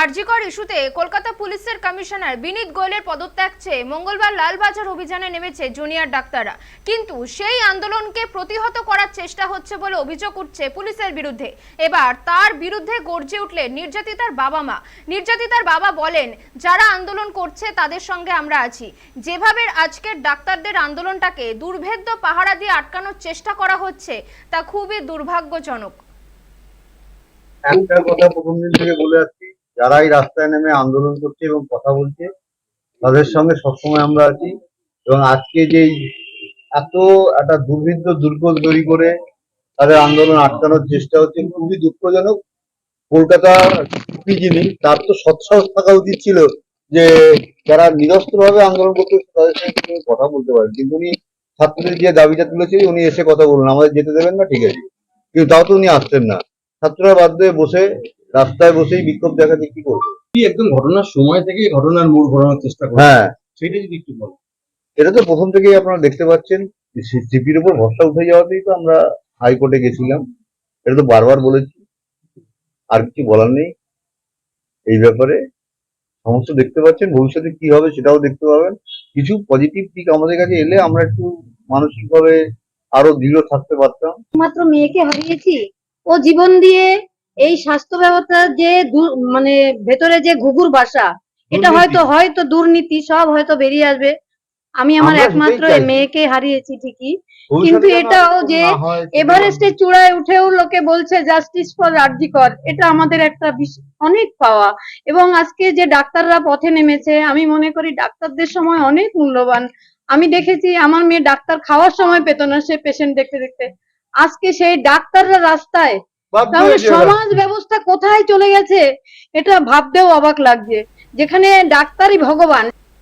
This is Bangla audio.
আরজিকর ইস্যুতে কলকাতা পুলিশের কমিশনার বিনীত গোয়েলের পদত্যাগ চেয়ে মঙ্গলবার লালবাজার অভিযানে নেমেছে জুনিয়র ডাক্তাররা। কিন্তু সেই আন্দোলনকে প্রতিহত করার চেষ্টা হচ্ছে বলে অভিযোগ উঠছে পুলিশের বিরুদ্ধে। এবার তার বিরুদ্ধে গর্জে উঠলেন নির্যাতিতার বাবা মা। নির্যাতিতার বাবা বলেন, যারা আন্দোলন করছে তাদের সঙ্গে আমরা আছি। যেভাবে আজকের ডাক্তারদের আন্দোলনটাকে দুর্ভেদ্য পাহারা দিয়ে আটকানোর চেষ্টা করা হচ্ছে, তা খুবই দুর্ভাগ্যজনক। একটা কথা প্রথম দিন থেকে বলে আসছি যারা এই রাস্তায় নেমে আন্দোলন করছে এবং কথা বলছে, তাদের সঙ্গে সবসময় আমরা আছি এবং আজকে যে এত একটা দুর্বৃত্ত দুর্গোল তৈরি করে তাদের আন্দোলন আটকানোর চেষ্টা হচ্ছে, খুবই দুঃখজনক। কলকাতা এসপি যিনি, তার তো সৎসাহস থাকা উচিত ছিল যে যারা নিরস্ত্রভাবে আন্দোলন করতে, তাদের সঙ্গে কথা বলতে পারেন। কিন্তু উনি ছাত্রদের যে দাবিটা তুলেছে, উনি এসে কথা বলুন, আমাদের যেতে দেবেন না, ঠিক আছে। কিন্তু তাও তো উনি আসছেন না। ছাত্ররা বাধ্য হয়ে বসে রাস্তায় বসেই বিক্ষোভ দেখাতে কি করবে? কি একদম ঘটনার সময় থেকে ঘটনার মূল ঘোরানোর চেষ্টা করে হ্যাঁ। সেটা যদি একটু বল। এটা তো প্রথম থেকেই আপনারা দেখতে পাচ্ছেন সিপির উপর ভরসা উঠে যাওয়াতেই তো আমরা হাইকোর্টে গেছিলাম। এটা তো বারবার বলেছি আর কিছু বলার নেই। এই ব্যাপারে সমস্ত দেখতে পাচ্ছেন ভবিষ্যতে কি হবে সেটাও দেখতে পাবেন। কিছু পজিটিভ দিক আমাদের কাছে এলে আমরা একটু মানসিকভাবে আরও দৃঢ় থাকতে পারতাম। মাত্র মেয়েকে হারিয়েছি। ও জীবন দিয়ে এই স্বাস্থ্য ব্যবস্থা যে মানে ভেতরে যে ঘুঘুর বাসা এটা হয়তো হয়তো দুর্নীতি সব হয়তো বেরিয়ে আসবে। আমি আমার একমাত্র মেয়েকে হারিয়েছি ঠিকই। কিন্তু এটাও যে এভারেস্টের চূড়ায় উঠেও লোকে বলছে জাস্টিস ফর রাজ্যিকর এটা আমাদের একটা অনেক পাওয়া। এবং আজকে যে ডাক্তাররা পথে নেমেছে আমি মনে করি ডাক্তারদের সময় অনেক মূল্যবান। আমি দেখেছি আমার মেয়ে ডাক্তার খাওয়ার সময় পেত না সে পেশেন্ট দেখতে দেখতে। আজকে সেই ডাক্তাররা রাস্তায় তাহলে সমাজ ব্যবস্থা কোথায় চলে গেছে? এটা ভাবতেও অবাক লাগছে। যেখানে ডাক্তারই ভগবান